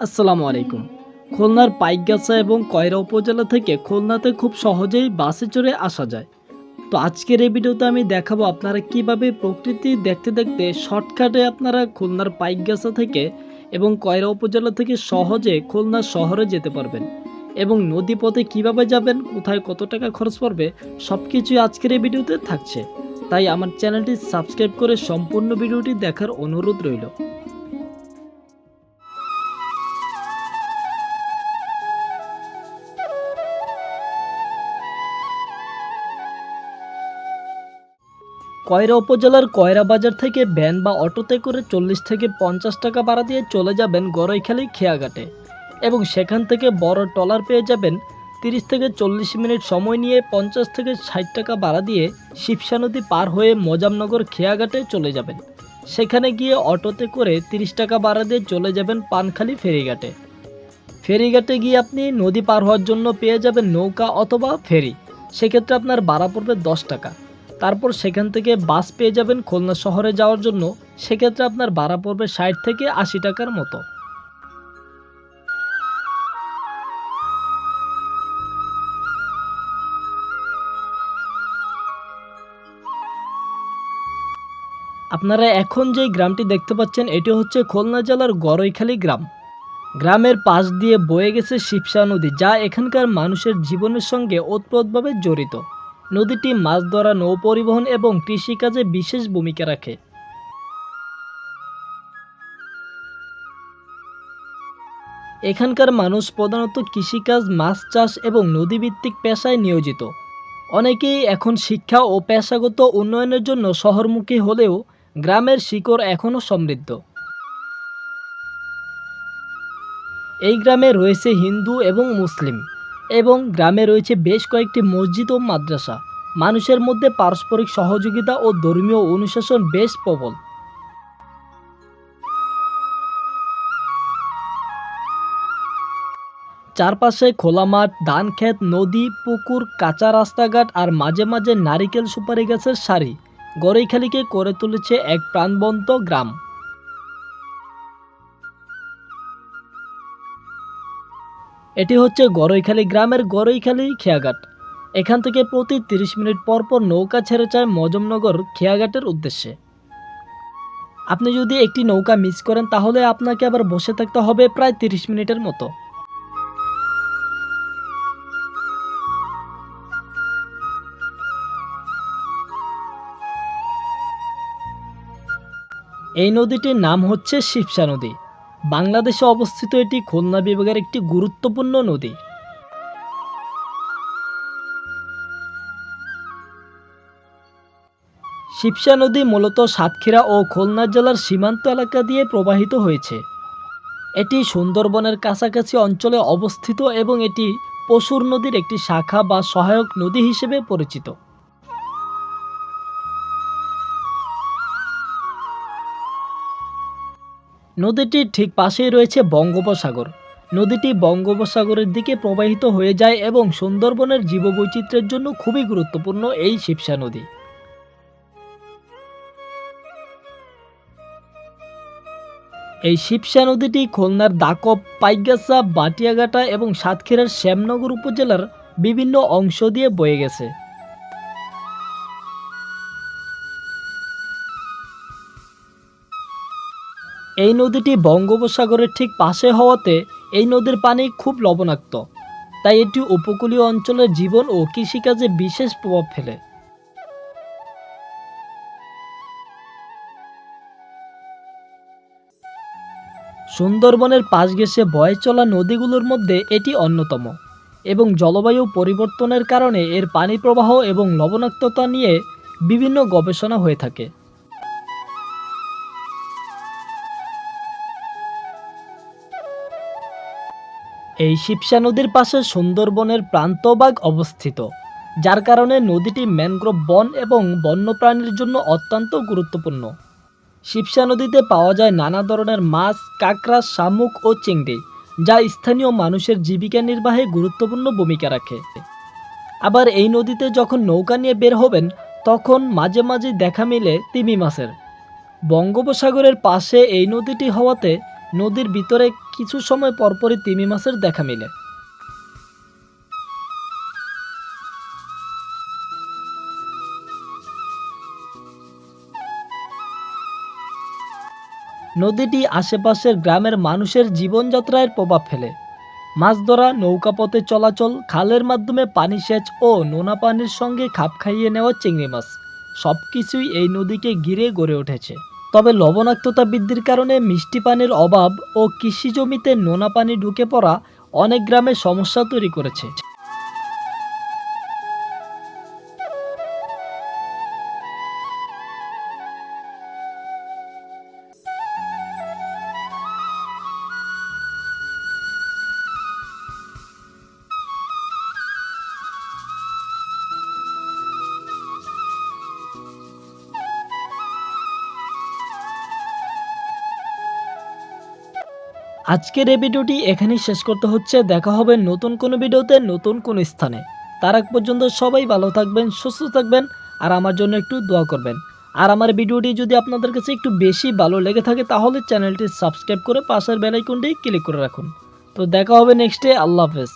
আসসালামু আলাইকুম। খুলনার পাইকগাছা এবং কয়রা উপজেলা থেকে খুলনাতে খুব সহজেই বাসে চড়ে আসা যায়। তো আজকের এই ভিডিওতে আমি দেখাবো আপনারা কীভাবে প্রকৃতি দেখতে দেখতে শর্টকাটে আপনারা খুলনার পাইকগাছা থেকে এবং কয়রা উপজেলা থেকে সহজে খুলনা শহরে যেতে পারবেন এবং নদী পথে কীভাবে যাবেন, কোথায় কত টাকা খরচ পড়বে সব কিছুই আজকের এই ভিডিওতে থাকছে। তাই আমার চ্যানেলটি সাবস্ক্রাইব করে সম্পূর্ণ ভিডিওটি দেখার অনুরোধ রইল। কয়রা উপজেলার কয়রা বাজার থেকে ভ্যান বা অটোতে করে চল্লিশ থেকে পঞ্চাশ টাকা ভাড়া দিয়ে চলে যাবেন গড়ইখালি খেয়াঘাটে এবং সেখান থেকে বড় ট্রলার পেয়ে যাবেন তিরিশ থেকে চল্লিশ মিনিট সময় নিয়ে পঞ্চাশ থেকে ষাট টাকা ভাড়া দিয়ে শিবসা নদী পার হয়ে মজামনগর খেয়াঘাটে চলে যাবেন। সেখানে গিয়ে অটোতে করে তিরিশ টাকা ভাড়া দিয়ে চলে যাবেন পানখালি ফেরিঘাটে। ফেরিঘাটে গিয়ে আপনি নদী পার হওয়ার জন্য পেয়ে যাবেন নৌকা অথবা ফেরি। সেক্ষেত্রে আপনার ভাড়া পড়বে দশ টাকা। তারপর সেখান থেকে বাস পেয়ে যাবেন খুলনা শহরে যাওয়ার জন্য, সেক্ষেত্রে আপনার ভাড়া পড়বে ষাট থেকে আশি টাকার মতো। আপনারা এখন যে গ্রামটি দেখতে পাচ্ছেন, এটি হচ্ছে খুলনা জেলার গড়ইখালী গ্রাম। গ্রামের পাশ দিয়ে বয়ে গেছে শিবসা নদী, যা এখানকার মানুষের জীবনের সঙ্গে ওতপ্রোতভাবে জড়িত। নদীটি মাছ ধরা, নৌ পরিবহন এবং কৃষিকাজে বিশেষ ভূমিকা রাখে। এখানকার মানুষ প্রধানত কৃষিকাজ, মাছ চাষ এবং নদীভিত্তিক পেশায় নিয়োজিত। অনেকেই এখন শিক্ষা ও পেশাগত উন্নয়নের জন্য শহরমুখী হলেও গ্রামের শিকড় এখনও সমৃদ্ধ। এই গ্রামে রয়েছে হিন্দু এবং মুসলিম। এবং গ্রামে রয়েছে বেশ কয়েকটি মসজিদ ও মাদ্রাসা। মানুষের মধ্যে পারস্পরিক সহযোগিতা ও ধর্মীয় অনুশাসন বেশ প্রবল। চারপাশে খোলা মাঠ, ধান ক্ষেত, নদী, পুকুর, কাঁচা রাস্তাঘাট আর মাঝে মাঝে নারিকেল সুপারি গাছের সারি। গড়ইখালিকে করে তুলেছে এক প্রাণবন্ত গ্রাম। এটি হচ্ছে গড়ইখালী গ্রামের গড়ইখালী খেয়াঘাট। এখান থেকে প্রতি তিরিশ মিনিট পর পর নৌকা ছেড়ে যায় মজমনগর খেয়াঘাটের উদ্দেশ্যে। আপনি যদি একটি নৌকা মিস করেন, তাহলে আপনাকে আবার বসে থাকতে হবে প্রায় তিরিশ মিনিটের মতো। এই নদীটির নাম হচ্ছে শিবসা নদী। বাংলাদেশে অবস্থিত এটি খুলনা বিভাগের একটি গুরুত্বপূর্ণ নদী। শিবসা নদী মূলত সাতক্ষীরা ও খুলনা জেলার সীমান্ত এলাকা দিয়ে প্রবাহিত হয়েছে। এটি সুন্দরবনের কাছাকাছি অঞ্চলে অবস্থিত এবং এটি পশুর নদীর একটি শাখা বা সহায়ক নদী হিসেবে পরিচিত। নদীটির ঠিক পাশেই রয়েছে বঙ্গোপসাগর। নদীটি বঙ্গোপসাগরের দিকে প্রবাহিত হয়ে যায় এবং সুন্দরবনের জীববৈচিত্র্যের জন্য খুবই গুরুত্বপূর্ণ এই শিবসা নদী। এই শিবসা নদীটি খুলনার দাকব পাইগাছা, বাটিয়াঘাটা এবং সাতক্ষীরার শ্যামনগর উপজেলার বিভিন্ন অংশ দিয়ে বয়ে গেছে। এই নদীটি বঙ্গোপসাগরের ঠিক পাশে হওয়াতে এই নদীর পানি খুব লবণাক্ত। তাই এটি উপকূলীয় অঞ্চলের জীবন ও কৃষিকাজে বিশেষ প্রভাব ফেলে। সুন্দরবনের পাশ ঘেঁষে বয়ে চলা নদীগুলোর মধ্যে এটি অন্যতম এবং জলবায়ু পরিবর্তনের কারণে এর পানি প্রবাহ এবং লবণাক্ততা নিয়ে বিভিন্ন গবেষণা হয়ে থাকে। এই শিবসা নদীর পাশে সুন্দরবনের প্রান্তভাগ অবস্থিত, যার কারণে নদীটি ম্যানগ্রোভ বন এবং বন্যপ্রাণীর জন্য অত্যন্ত গুরুত্বপূর্ণ। শিবসা নদীতে পাওয়া যায় নানা ধরনের মাছ, কাঁকড়া, শামুক ও চিংড়ি, যা স্থানীয় মানুষের জীবিকা নির্বাহে গুরুত্বপূর্ণ ভূমিকা রাখে। আবার এই নদীতে যখন নৌকা নিয়ে বের হবেন, তখন মাঝে মাঝে দেখা মিলে তিমি মাছের। বঙ্গোপসাগরের পাশে এই নদীটি হওয়াতে নদীর ভিতরে কিছু সময় পরপরই তিমি মাছের দেখা মিলে। নদীটি আশেপাশের গ্রামের মানুষের জীবনযাত্রায় প্রভাব ফেলে। মাছ ধরা নৌকাপথে চলাচল, খালের মাধ্যমে পানি সেচ ও নোনা পানির সঙ্গে খাপ খাইয়ে নেওয়া চিংড়ি মাছ সব কিছুই এই নদীকে ঘিরে গড়ে উঠেছে। তবে লবণাক্ততা বৃদ্ধির কারণে মিষ্টি পানির অভাব ও কৃষি জমিতে নোনা পানি ঢুকে পড়া অনেক গ্রামে সমস্যা তৈরি করেছে। আজকের এই ভিডিওটি এখানেই শেষ করতে হচ্ছে। দেখা হবে নতুন কোনো ভিডিওতে নতুন কোনো স্থানে। তার আগ পর্যন্ত সবাই ভালো থাকবেন, সুস্থ থাকবেন আর আমার জন্য একটু দোয়া করবেন। আর আমার ভিডিওটি যদি আপনাদের কাছে একটু বেশি ভালো লেগে থাকে তাহলে চ্যানেলটি সাবস্ক্রাইব করে পাশের বেলাইকনটি ক্লিক করে রাখুন। তো দেখা হবে নেক্সটে আল্লাহ হাফেজ।